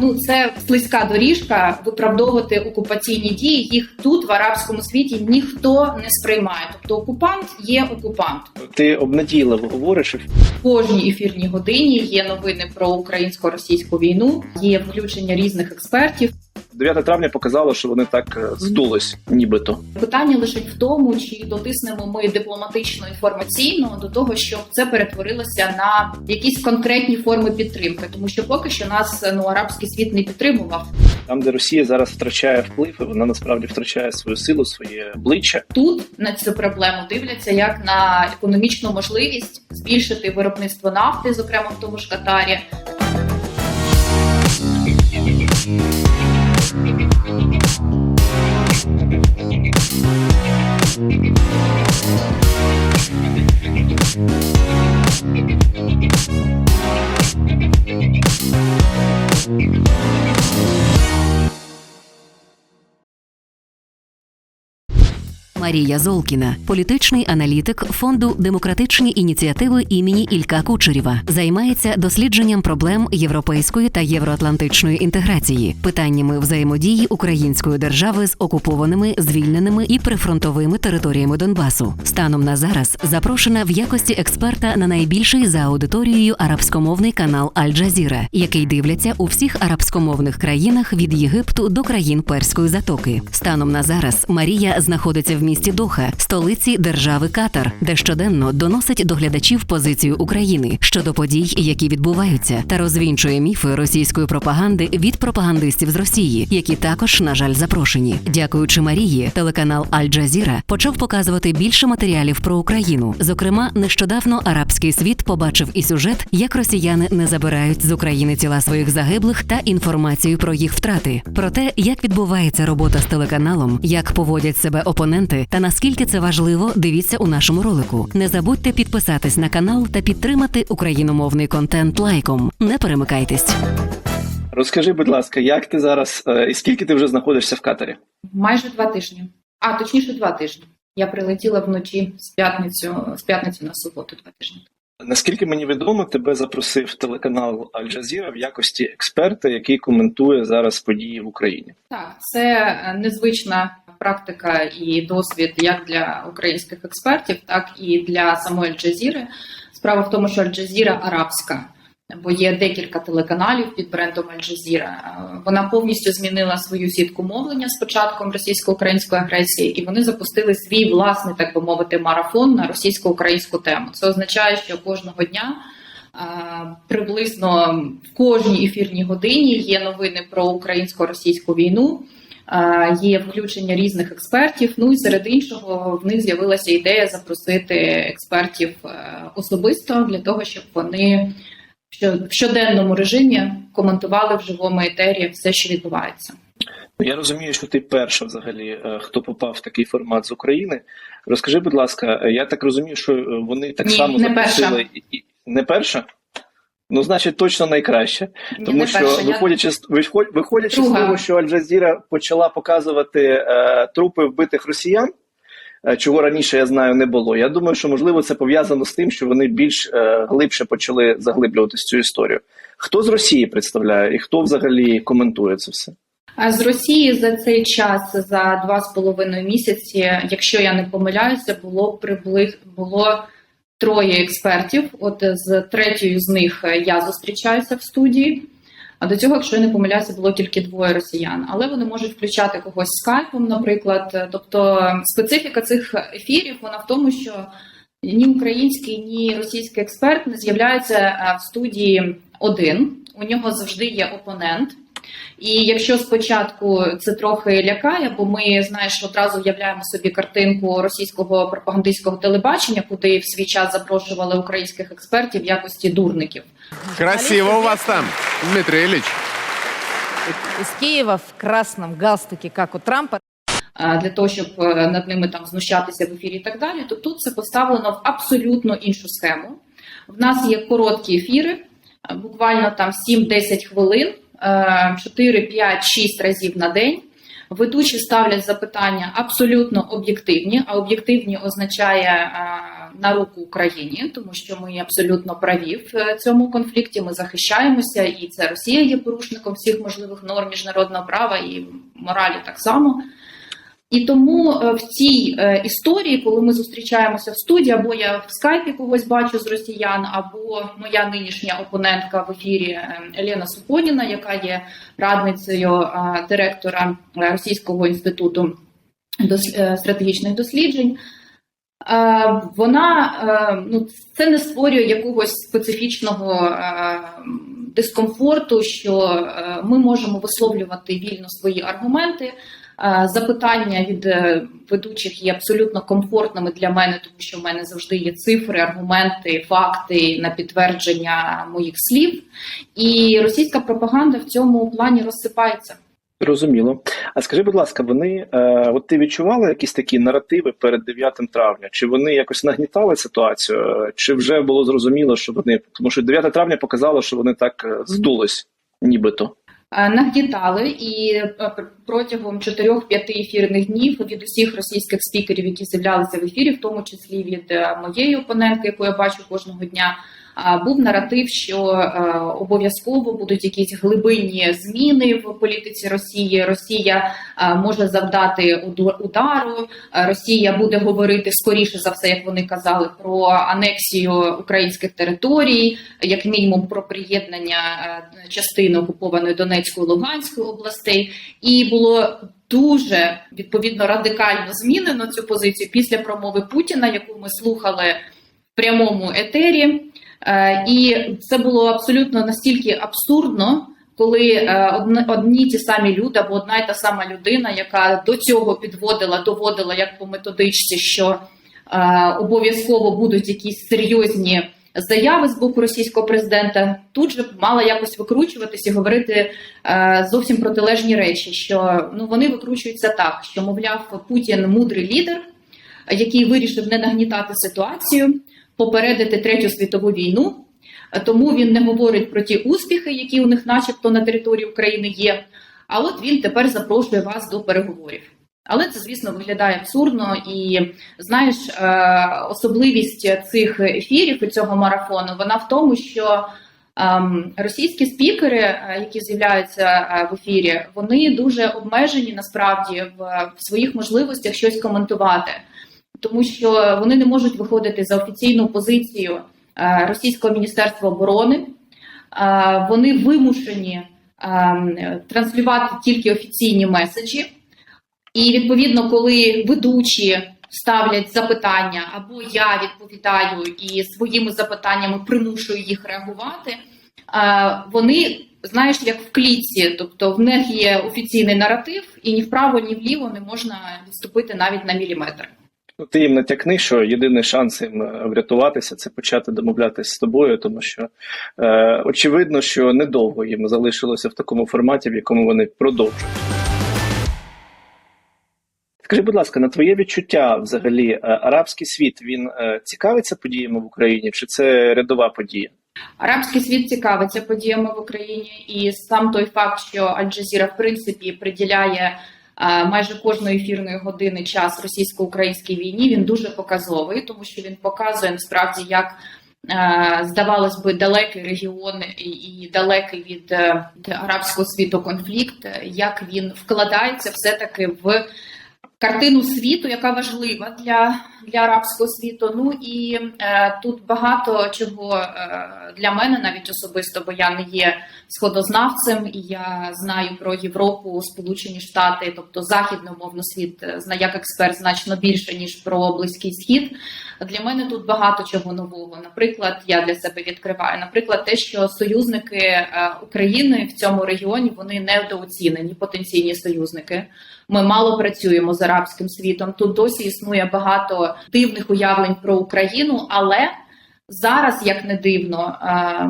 Ну, це слизька доріжка виправдовувати окупаційні дії. Їх тут в арабському світі ніхто не сприймає. Тобто окупант є окупант. Ти обнадійливо говориш. В кожній ефірній годині є новини про українсько-російську війну, є включення різних експертів. 9 травня показало, що вони так е, здулись, нібито. Питання лише в тому, чи дотиснемо ми дипломатично інформаційно до того, щоб це перетворилося на якісь конкретні форми підтримки, тому що поки що нас ну арабський світ не підтримував. Там, де Росія зараз втрачає вплив, і вона насправді втрачає свою силу, своє обличчя. Тут на цю проблему дивляться як на економічну можливість збільшити виробництво нафти, зокрема в тому ж Катарі. Thank Марія Золкіна, політичний аналітик фонду демократичні ініціативи імені Ілька Кучерєва, займається дослідженням проблем європейської та євроатлантичної інтеграції, питаннями взаємодії української держави з окупованими, звільненими і прифронтовими територіями Донбасу. Станом на зараз запрошена в якості експерта на найбільший за аудиторією арабськомовний канал Аль-Джазіра, який дивляться у всіх арабськомовних країнах від Єгипту до країн Перської затоки. Станом на зараз Марія знаходиться в місті Доха, столиці держави Катар, де щоденно доносить до глядачів позицію України щодо подій, які відбуваються, та розвінчує міфи російської пропаганди від пропагандистів з Росії, які також, на жаль, запрошені. Дякуючи Марії, телеканал Аль-Джазіра почав показувати більше матеріалів про Україну. Зокрема, нещодавно арабський світ побачив і сюжет, як росіяни не забирають з України тіла своїх загиблих та інформацію про їх втрати. Про те, як відбувається робота з телеканалом, як поводять себе опоненти та наскільки це важливо, дивіться у нашому ролику. Не забудьте підписатись на канал та підтримати україномовний контент лайком. Не перемикайтесь. Розкажи, будь ласка, як ти зараз е, і скільки ти вже знаходишся в Катарі? Майже два тижні, а точніше, два тижні. Я прилетіла вночі з п'ятницю з п'ятниці на суботу. Два тижні. Наскільки мені відомо, тебе запросив телеканал Аль-Джазіра в якості експерта, який коментує зараз події в Україні. Так, це е, незвична практика і досвід як для українських експертів, так і для самої Аль-Джазіри. Справа в тому, що Аль-Джазіра арабська, бо є декілька телеканалів під брендом Аль-Джазіра. Вона повністю змінила свою сітку мовлення з початком російсько-української агресії, і вони запустили свій власний, так би мовити, марафон на російсько-українську тему. Це означає, що кожного дня. Приблизно в кожній ефірній годині є новини про українсько-російську війну. Є включення різних експертів. Ну і серед іншого в них з'явилася ідея запросити експертів е, особисто для того, щоб вони в щоденному режимі коментували в живому етері все, що відбувається. Ну, Я розумію, що ти перша взагалі, е, хто попав в такий формат з України. Розкажи, будь ласка, е, я так розумію, що вони так Ні, само не запросили перша. не перша? Ну, значить, точно найкраще. Тому не що перша, я- виходячи виход- виходячи з того, що Аль-Джазіра почала показувати е, трупи вбитих росіян, е, чого раніше я знаю не було. Я думаю, що можливо це пов'язано з тим, що вони більш е, глибше почали заглиблюватися цю історію. Хто з Росії представляє і хто взагалі коментує це все? А з Росії за цей час, за два з половиною місяці, якщо я не помиляюся, було приблизно було троє експертів. От з третьою з них я зустрічаюся в студії. А до цього, якщо я не помиляюся, було тільки двоє росіян, але вони можуть включати когось скайпом, наприклад. Тобто специфіка цих ефірів вона в тому, що ні український, ні російський експерт не з'являється е, в студії один. У нього завжди є опонент. І якщо спочатку це трохи лякає, бо ми знаєш, одразу уявляємо собі картинку російського пропагандистського телебачення, куди в свій час запрошували українських експертів в якості дурників. Красиво у вас там, Дмитрий Ильич. из Киева в красном галстуке, как у Трампа. для того, щоб е, над ними там знущатися в ефірі і так далі, то тут це поставлено в абсолютно іншу схему. В нас є короткі ефіри, е, буквально там 7-10 хвилин, 4, 5, 6 разів на день. Ведучі ставлять запитання абсолютно об'єктивні, а об'єктивні означає е, на руку Україні, тому що ми абсолютно праві в е, цьому конфлікті. Ми захищаємося, і це Росія є порушником всіх можливих норм міжнародного права і моралі так само. І тому е, в цій е, історії, коли ми зустрічаємося в студії, або я в скайпі когось бачу з росіян, або моя нинішня опонентка в ефірі е, Елена Супоніна, яка є радницею директора Російського інституту стратегічних досліджень. Вона ну це не створює якогось специфічного дискомфорту, що ми можемо висловлювати вільно свої аргументи. Е, Запитання від е, ведучих є абсолютно комфортними для мене, тому що в мене завжди є цифри, аргументи, факти на підтвердження моїх слів. І російська пропаганда в цьому плані розсипається. Зрозуміло. А скажи, будь ласка, вони е, от ти відчувала якісь такі наративи перед 9 травня? Чи вони якось нагнітали ситуацію? Чи вже було зрозуміло, що вони тому, що 9 травня показало, що вони так е, здулись, нібито? Е, Нагнітали і е, пр- протягом 4-5 ефірних днів від усіх російських спікерів, які з'являлися в ефірі, в тому числі від е, моєї опонентки, яку я бачу кожного дня, був наратив, що е, обов'язково будуть якісь глибинні зміни в політиці Росії. Росія е, може завдати удару. Е, Росія буде говорити скоріше за все, як вони казали, про анексію українських територій, як мінімум про приєднання частини окупованої Донецької Луганської областей, і було дуже відповідно радикально змінено цю позицію після промови Путіна, яку ми слухали в прямому етері. Е, І це було абсолютно настільки абсурдно, коли е, одні, ті самі люди або одна й та сама людина, яка до цього підводила, доводила як по методичці, що е, обов'язково будуть якісь серйозні заяви з боку російського президента, тут же мала якось викручуватись і говорити е, зовсім протилежні речі, що ну вони викручуються так, що мовляв Путін мудрий лідер, який вирішив не нагнітати ситуацію, попередити третю світову війну. Е, Тому він не говорить про ті успіхи, які у них, начебто, на території України є. А от він тепер запрошує вас до переговорів. Але це, звісно, виглядає абсурдно. І знаєш, е, особливість цих ефірів і цього марафону вона в тому, що ем, російські спікери, е, які з'являються в ефірі, вони дуже обмежені насправді в своїх можливостях щось коментувати, тому що вони не можуть виходити за офіційну позицію е, Російського міністерства оборони. Е, Вони вимушені ем, транслювати тільки офіційні меседжі. І відповідно, коли ведучі ставлять запитання, або я відповідаю і своїми запитаннями примушую їх реагувати, е, вони знаєш, як в клітці, тобто в них є офіційний наратив, і ні вправо, ні вліво не можна відступити навіть на міліметр. Ну, ти їм натякни, що єдиний шанс їм е, врятуватися це почати домовлятися з тобою, тому що е, очевидно, що недовго їм залишилося в такому форматі, в якому вони продовжують. Скажи, будь ласка, на твоє відчуття, взагалі, е, арабський світ він е, цікавиться подіями в Україні, чи це рядова подія? Арабський світ цікавиться подіями в Україні, і сам той факт, що Аль-Джазіра в принципі приділяє майже кожної ефірної години час російсько-українській війні, він дуже показовий, тому що він показує насправді, як е, здавалось би, далекий регіон і, далекий від е, арабського світу конфлікт, е, як він вкладається все таки в картину світу, яка важлива для, для арабського світу. Ну і е, тут багато чого е, для мене, навіть особисто, бо я не є сходознавцем, і я знаю про Європу, Сполучені Штати, тобто західний умовно світ е, як експерт значно більше ніж про близький схід. Для мене тут багато чого нового. Наприклад, я для себе відкриваю, наприклад, те, що союзники е, України в цьому регіоні вони недооцінені, потенційні союзники. Ми мало працюємо з арабським світом. Тут досі існує багато дивних уявлень про Україну, але зараз, як не дивно, е,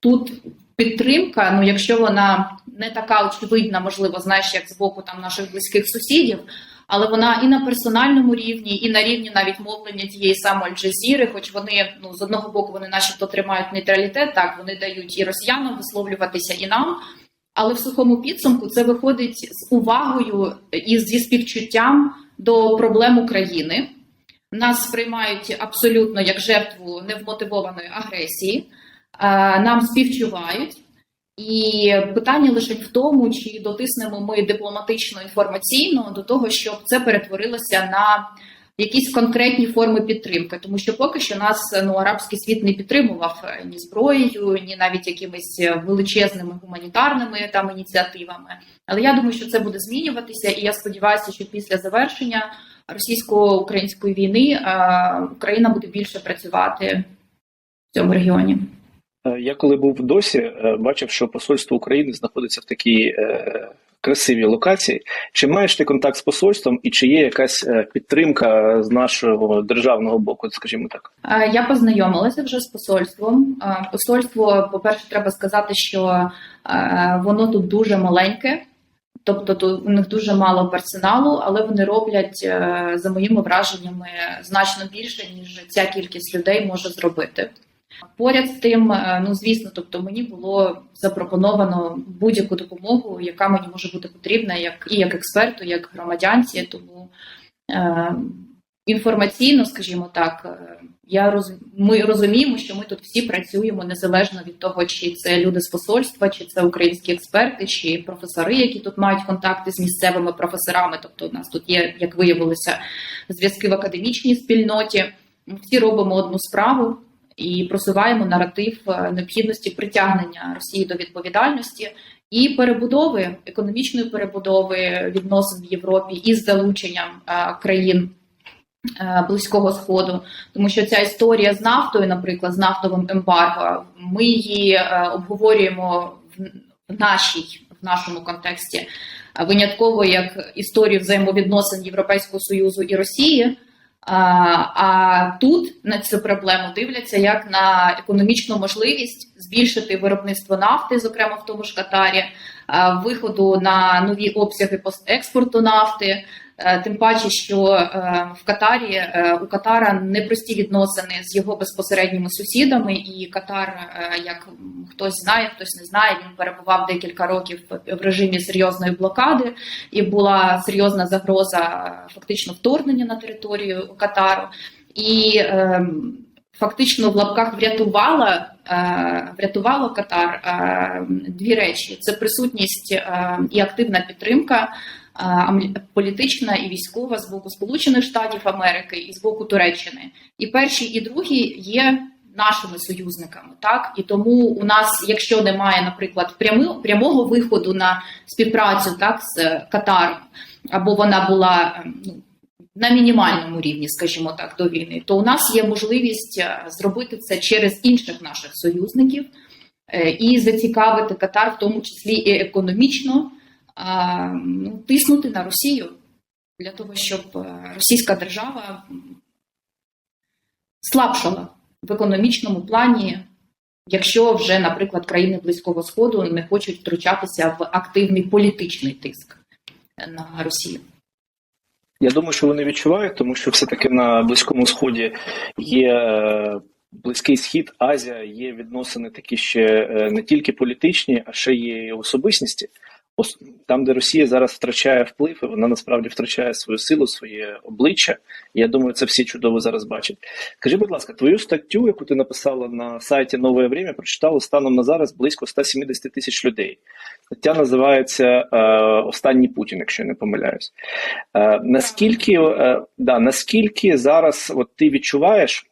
тут підтримка, ну якщо вона не така очевидна, можливо, знаєш, як з боку там наших близьких сусідів, але вона і на персональному рівні, і на рівні навіть мовлення тієї самої Аль-Джазіри, хоч вони ну з одного боку вони начебто тримають нейтралітет, так вони дають і росіянам висловлюватися, і нам. Але в сухому підсумку це виходить з увагою і зі співчуттям до проблем України. нас сприймають абсолютно як жертву невмотивованої агресії, е, нам співчувають. І питання лише в тому, чи дотиснемо ми дипломатично інформаційно до того, щоб це перетворилося на якісь конкретні форми підтримки, тому що поки що нас ну арабський світ не підтримував е, ні зброєю, ні навіть якимись е, величезними гуманітарними там ініціативами. Але я думаю, що це буде змінюватися, і я сподіваюся, що після завершення російсько-української війни е, Україна буде більше працювати в цьому регіоні. Я коли був досі, бачив, що посольство України знаходиться в такій красивій локації. Чи маєш ти контакт з посольством, і чи є якась е, підтримка з нашого державного боку, скажімо так? Е, Я познайомилася вже з посольством. Е, Посольство, по-перше, треба сказати, що воно тут дуже маленьке, тобто тут у них дуже мало персоналу, але вони роблять, за моїми враженнями, значно більше, ніж ця кількість людей може зробити. Поряд з тим, е, ну звісно, тобто мені було запропоновано будь-яку допомогу, яка мені може бути потрібна, як і як експерту, як громадянці. Тому е, інформаційно, скажімо так, е, я роз... ми розуміємо, що ми тут всі працюємо незалежно від того, чи це люди з посольства, чи це українські експерти, чи професори, які тут мають контакти з місцевими професорами. Тобто, у нас тут є, як виявилося, зв'язки в академічній спільноті. Ми всі робимо одну справу і просуваємо наратив е, необхідності притягнення Росії до відповідальності і перебудови економічної перебудови відносин в Європі із залученням е, країн е, близького сходу, тому що ця історія з нафтою, наприклад, з нафтовим ембарго, ми її обговорюємо в нашій в нашому контексті винятково як історію взаємовідносин Європейського союзу і Росії. А, а тут на цю проблему дивляться як на економічну можливість збільшити виробництво нафти, зокрема в тому ж Катарі, виходу на нові обсяги постекспорту нафти. Е, Тим паче, що е, в Катарі е, у Катара непрості відносини з його безпосередніми сусідами, і Катар, як хтось знає, хтось не знає, він перебував декілька років в режимі серйозної блокади, і була серйозна загроза фактично вторгнення на територію Катару. І фактично в лапках врятувала, врятувало Катар дві речі: це присутність і активна підтримка. Е, Політична і військова з боку Сполучених Штатів Америки і з боку Туреччини, і перші, і другі є нашими союзниками, так? І тому у нас, якщо немає, наприклад, прями, прямого виходу на співпрацю так з Катаром, або вона була ем, ну, на мінімальному рівні, скажімо так, до війни, то у нас є можливість е, зробити це через інших наших союзників е, і зацікавити Катар, в тому числі і економічно, тиснути на Росію для того, щоб е, російська держава слабшала в економічному плані, якщо вже, наприклад, країни Близького Сходу не хочуть втручатися в активний політичний тиск на Росію. Я думаю, що вони відчувають, тому що все-таки на Близькому Сході є е, Близький Схід, Азія, є відносини такі ще е, не тільки політичні, а ще є і особистісті. Там, де Росія зараз втрачає вплив, і вона насправді втрачає свою силу, своє обличчя. Я думаю, це всі чудово зараз бачать. Скажи, будь ласка, твою статтю, яку ти написала на сайті Нове Время, прочитало станом на зараз близько 170 тисяч людей. Стаття називається е, Останній Путін, якщо я не помиляюсь. Е, наскільки, е, да, наскільки зараз от ти відчуваєш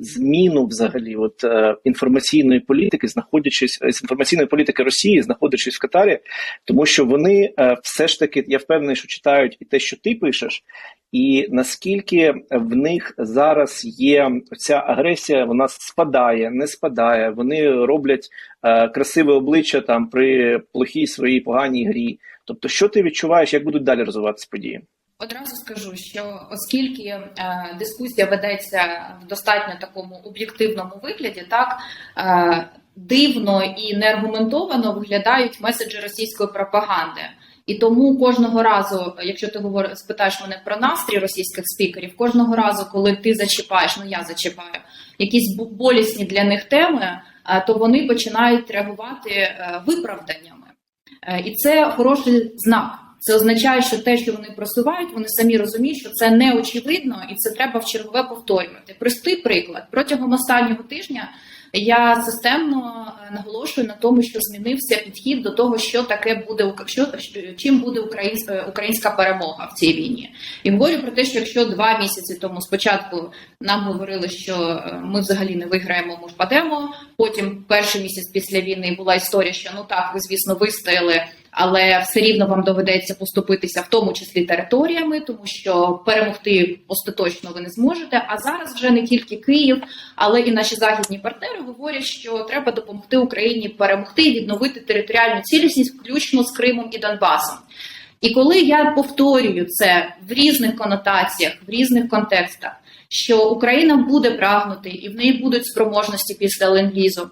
зміну взагалі от, е, інформаційної політики, знаходячись з інформаційної політики Росії, знаходячись в Катарі, тому що вони е, все ж таки, я впевнений, що читають і те, що ти пишеш, і наскільки в них зараз є ця агресія, вона спадає, не спадає. Вони роблять е, красиве обличчя там при плохій своїй поганій грі. Тобто, що ти відчуваєш, як будуть далі розвиватися події? Одразу скажу, що оскільки е, дискусія ведеться в достатньо такому об'єктивному вигляді, так е, дивно і неаргументовано виглядають меседжі російської пропаганди. І тому кожного разу, якщо ти говориш, спитаєш мене про настрій російських спікерів, кожного разу, коли ти зачіпаєш, ну я зачіпаю якісь болісні для них теми, е, то вони починають реагувати е, виправданнями. Е, І це хороший знак. Це означає, що те, що вони просувають, вони самі розуміють, що це не очевидно, і це треба в чергове повторювати. Простий приклад протягом останнього тижня. Я системно е, наголошую на тому, що змінився підхід до того, що таке буде що- чим буде українська, е, українська перемога в цій війні. І говорю про те, що якщо два місяці тому спочатку нам говорили, що е, ми взагалі не виграємо, ми впадемо. Потім перший місяць після війни була історія, що ну так, ви звісно вистояли, але все рівно вам доведеться поступитися, в тому числі територіями, тому що перемогти остаточно ви не зможете. А зараз вже не тільки Київ, але і наші західні партнери говорять, що треба допомогти Україні перемогти і відновити територіальну цілісність, включно з Кримом і Донбасом. І коли я повторюю це в різних конотаціях, в різних контекстах, що Україна буде прагнути і в неї будуть спроможності після ленд-лізу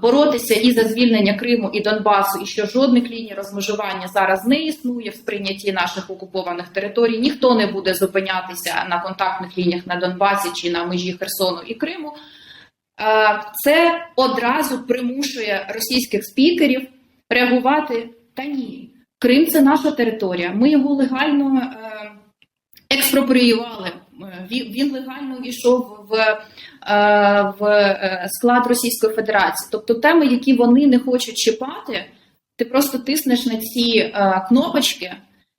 боротися і за звільнення Криму і Донбасу, і що жодних ліній розмежування зараз не існує в сприйнятті наших окупованих територій. Ніхто не буде зупинятися на контактних лініях на Донбасі чи на межі Херсону і Криму. Е, Це одразу примушує російських спікерів реагувати та ні. Крим це наша територія. Ми його легально е, експропріювали. Е, Він, легально йшов в, е, в е, склад Російської Федерації. Тобто теми, які вони не хочуть чіпати, ти просто тиснеш на ці е, кнопочки,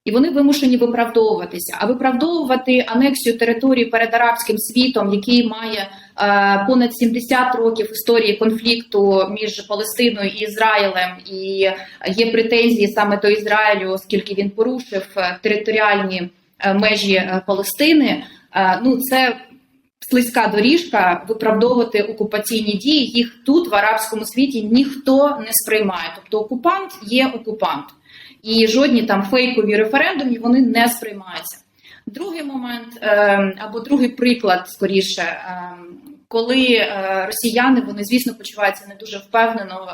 і вони вимушені виправдовуватися. А виправдовувати анексію території перед арабським світом, який має е, понад 70 років історії конфлікту між Палестиною і Ізраїлем, і є претензії саме до Ізраїлю, оскільки він порушив е, територіальні е, межі е, Палестини. Е, Ну це слизька доріжка виправдовувати окупаційні дії. Їх тут в арабському світі ніхто не сприймає. Тобто окупант є окупант, і жодні там фейкові референдуми вони не сприймаються. Другий момент е, або другий приклад скоріше. е, Коли росіяни вони звісно почуваються не дуже впевнено,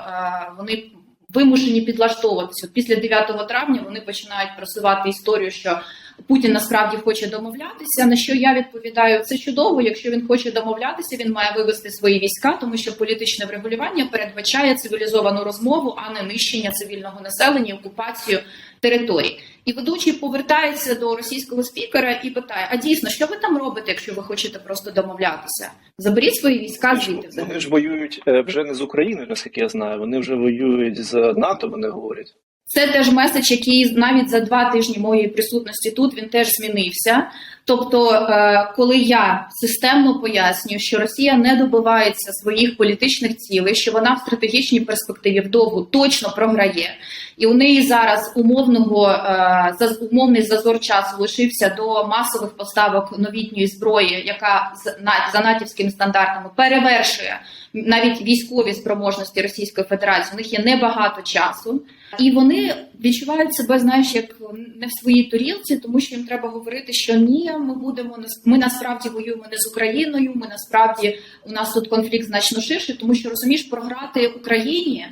вони вимушені підлаштовуватися. Після 9 травня вони починають просувати історію, що Путін насправді хоче домовлятися. На що я відповідаю, це чудово. Якщо він хоче домовлятися, він має вивести свої війська, тому що політичне врегулювання передбачає цивілізовану розмову, а не нищення цивільного населення, окупацію територій. І ведучий повертається до російського спікера і питає: А дійсно, що ви там робите, якщо ви хочете просто домовлятися? Заберіть свої війська звідти. взагалі. Вони ж воюють е, вже не з Україною, наскільки я знаю. Вони вже воюють з НАТО. Вони говорять. Це теж меседж, який навіть за два тижні моєї присутності тут він теж змінився. Тобто, е, коли я системно пояснюю, що Росія не добивається своїх політичних цілей, що вона в стратегічній перспективі вдовго точно програє, і у неї зараз умовного е, умовний зазор часу лишився до масових поставок новітньої зброї, яка за натівськими стандартами перевершує навіть військові спроможності Російської Федерації. У них є небагато часу. І вони відчувають себе, знаєш, як не в своїй турілці, тому що їм треба говорити, що ні, ми будемо ми насправді воюємо не з Україною. Ми насправді у нас тут конфлікт значно ширший, тому що розумієш, програти Україні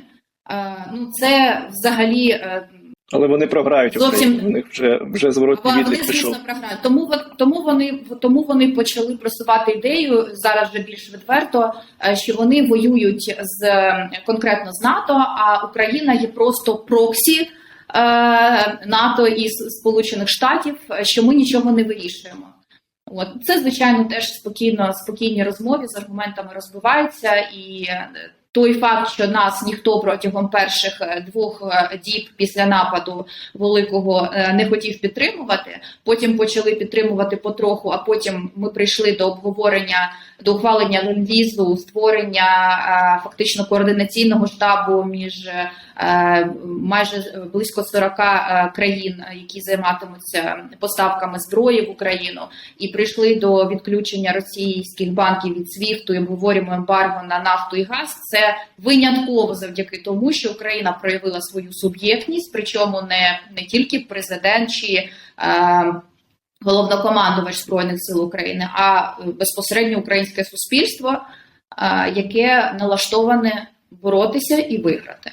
е, ну це взагалі е, Але вони програють Зовсім-. У них вже вже зворотний вони, відлік пішов. програють. Тому тому вони тому вони почали просувати ідею зараз вже більш відверто, е, що вони воюють з е, конкретно з НАТО, а Україна є просто проксі. е, НАТО і Сполучених Штатів, що ми нічого не вирішуємо. От це звичайно теж спокійно, спокійні розмови з аргументами розбиваються, і е, той факт, що нас ніхто протягом перших е, двох е, діб після нападу великого е, не хотів підтримувати. Потім почали підтримувати потроху, а потім ми прийшли до обговорення до ухвалення ленд-лізу, створення фактично координаційного штабу між майже близько 40 е, країн, е, які займатимуться поставками зброї в Україну, і прийшли до відключення російських банків від СВІФТу і обговорюємо ембарго на нафту і газ. Це винятково завдяки тому, що Україна проявила свою суб'єктність, причому не, не тільки президент чи е, головнокомандувач збройних сил України, а е, безпосередньо українське суспільство, е, яке налаштоване боротися і виграти.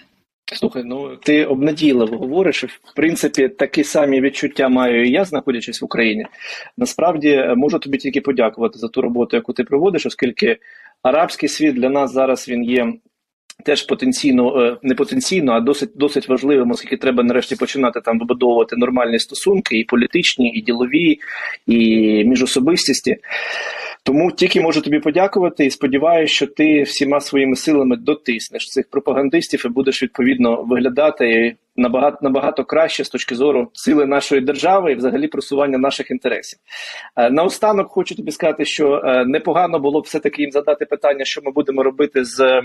Слухай, ну ти обнадійливо говориш. В принципі, такі самі відчуття маю і я, знаходячись в Україні. Насправді е, можу тобі тільки подякувати за ту роботу, яку ти проводиш, оскільки арабський світ для нас зараз він є теж потенційно е, не потенційно, а досить досить важливим, оскільки треба нарешті починати там вибудовувати нормальні стосунки, і політичні, і ділові, і міжособистісті. Тому тільки можу тобі подякувати і сподіваюся, що ти всіма своїми силами дотиснеш цих пропагандистів і будеш відповідно виглядати набагато набагато краще з точки зору сили нашої держави і взагалі просування наших інтересів. Е, Наостанок хочу тобі сказати, що е, непогано було б все таки їм задати питання, що ми будемо робити з е,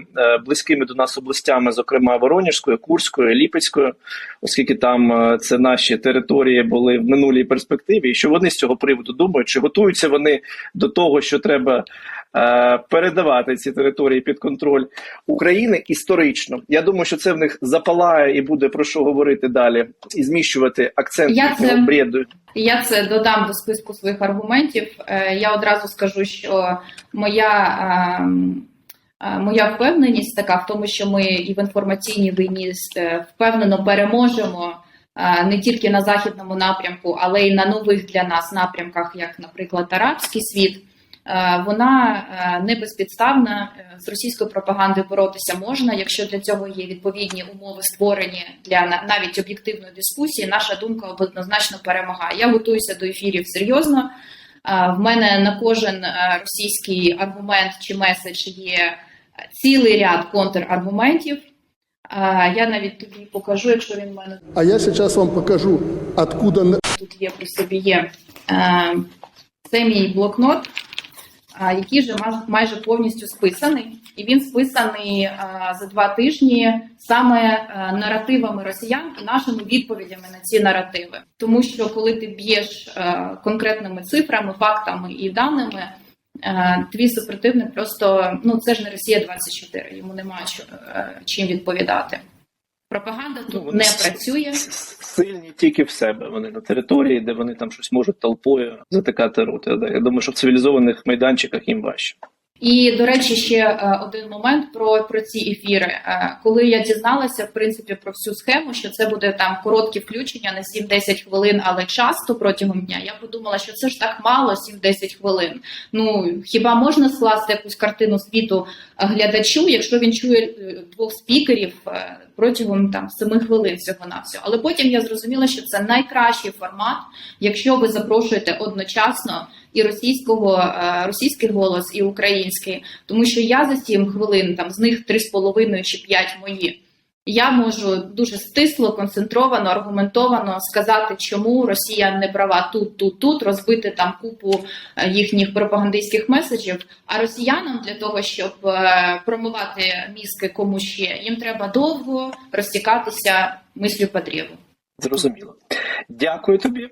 близькими до нас областями, зокрема Воронежською, Курською, Ліпецькою, оскільки там це наші території були в минулій перспективі, і що вони з цього приводу думають, чи готуються вони до того, що треба передавати ці території під контроль України історично. Я думаю, що це в них запалає і буде про що говорити далі, і зміщувати акцент Я це- бреду. Я це додам до списку своїх аргументів. Е, Я одразу скажу, що моя, ем, е, моя впевненість така в тому, що ми і в інформаційній війні е, впевнено переможемо не тільки на західному напрямку, але й на нових для нас напрямках, як, наприклад, арабський світ. Е, Вона е, не безпідставна Е, з російською пропагандою боротися можна, якщо для цього є відповідні умови створені для навіть об'єктивної дискусії. Наша думка однозначно перемагає. Я готуюся до ефірів серйозно. В мене на кожен російський аргумент чи меседж є цілий ряд контраргументів. Я навіть тобі покажу, якщо він в мене А я сейчас вам покажу, откуда тут є при собі є. Це мій блокнот, який вже майже повністю списаний, і він списаний за два тижні саме е, наративами росіян і нашими відповідями на ці наративи. Тому що коли ти б'єш е, конкретними цифрами, фактами і даними. е, Твій супротивник просто ну це ж не Росія 24, йому немає чим відповідати. Пропаганда Ну, тут вони не працює. Сильні тільки в себе. Вони на території, де вони там щось можуть толпою затикати роти. Я думаю, що в цивілізованих майданчиках їм важче. І до речі, ще е, один момент про, про ці ефіри. Е, Коли я дізналася в принципі про всю схему, що це буде там короткі включення на 7-10 хвилин, але часто протягом дня, я подумала, що це ж так мало 7-10 хвилин. Ну хіба можна скласти якусь картину світу е, глядачу, якщо він чує двох спікерів протягом там 7 хвилин всього на всього. Але потім я зрозуміла, що це найкращий формат, якщо ви запрошуєте одночасно і російського е, російський голос, і український, тому що я за 7 хвилин, там з них 3,5 чи 5 мої. Я можу дуже стисло, концентровано, аргументовано сказати, чому Росія не права тут, тут, тут, розбити там купу е, їхніх пропагандистських меседжів. А росіянам для того, щоб е, промивати мізки кому ще, їм треба довго розтікатися мислю по. Зрозуміло. Дякую тобі.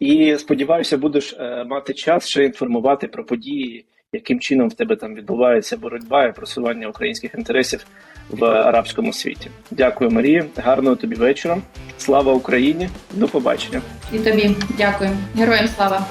І сподіваюся, будеш е, мати час ще інформувати про події, яким чином в тебе там відбувається боротьба і просування українських інтересів в арабському світі. Дякую, Марія. Гарного тобі вечора. Слава Україні. До побачення. І тобі дякую. Героям слава.